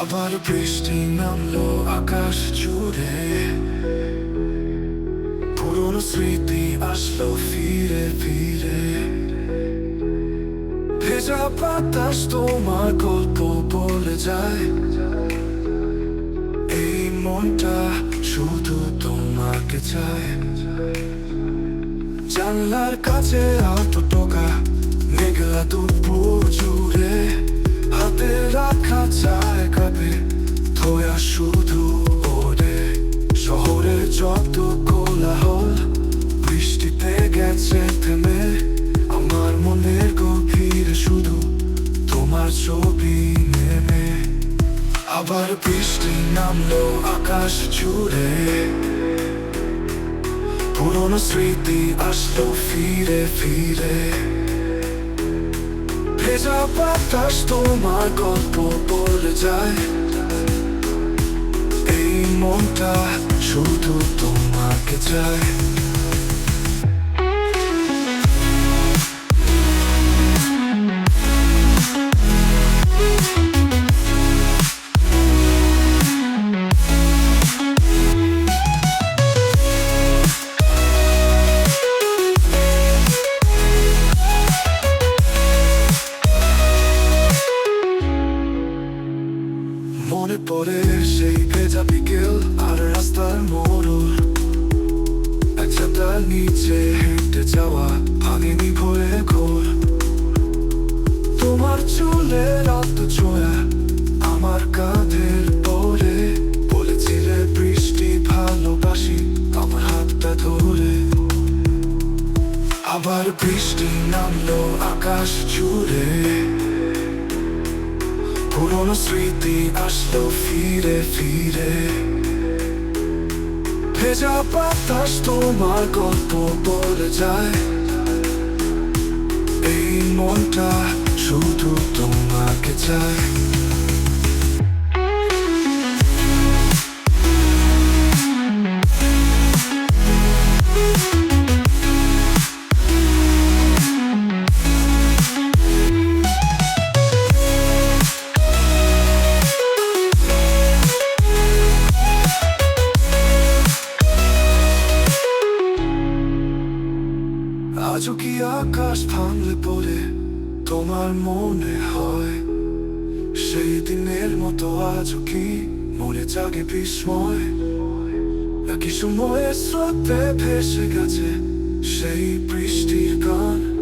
আবার বৃষ্টি নামলো আকাশ জুড়ে। পুরনো স্মৃতি আসলো ফিরে ফিরে। ভেজা বাতাস তোমার গল্প বলে যায়। এই মনটা শুধু তোমাকে চায়। জানলার কাছে আটো টোকা, মেঘলা দুপুর জুড়ে। হাতে রাখা চায় কাপে থয়া শুধু ওরে শহরের যত কোলাহল, বৃষ্টিতে গেছে থেমে আমার মনের গভীরে শুধু তোমার ছবি নেমে। আবার বৃষ্টি নামলো, আকাশ জুড়ে। পুরনো স্মৃতি আসলো ফিরে ফিরে। ভেজা বাতাস তোমার গল্প বলে যায়। মনটা শুধু তোমাকে চায়। পড়ে সেই ভেজা বিকেল আর রাস্তার মোড় একসাথে নিচে হেঁটে যাওয়া ভাঙেনি ভয়ে ঘোর। তোমার চুলে রক্ত ছোঁয়া আমার কাঁধের পরে। বলেছিলে বৃষ্টি ভালোবাসি, আমার হাতটা ধরে। আবার বৃষ্টি নামলো আকাশ জুড়ে। পুরনো স্মৃতি আসলো ফিরে ফিরে। ভেজা বাতাস তোমার গল্প বলে যায়। এই মনটা শুধু তোমাকে চায়। কি আকাশ ভাঙলে পড়ে তোমার মনে হয়। সেই দিনের মতো আজও কি মনে জাগে বিস্ময়? নাকি সময়ের স্রোতে ভেসে গেছে সেই বৃষ্টির গান।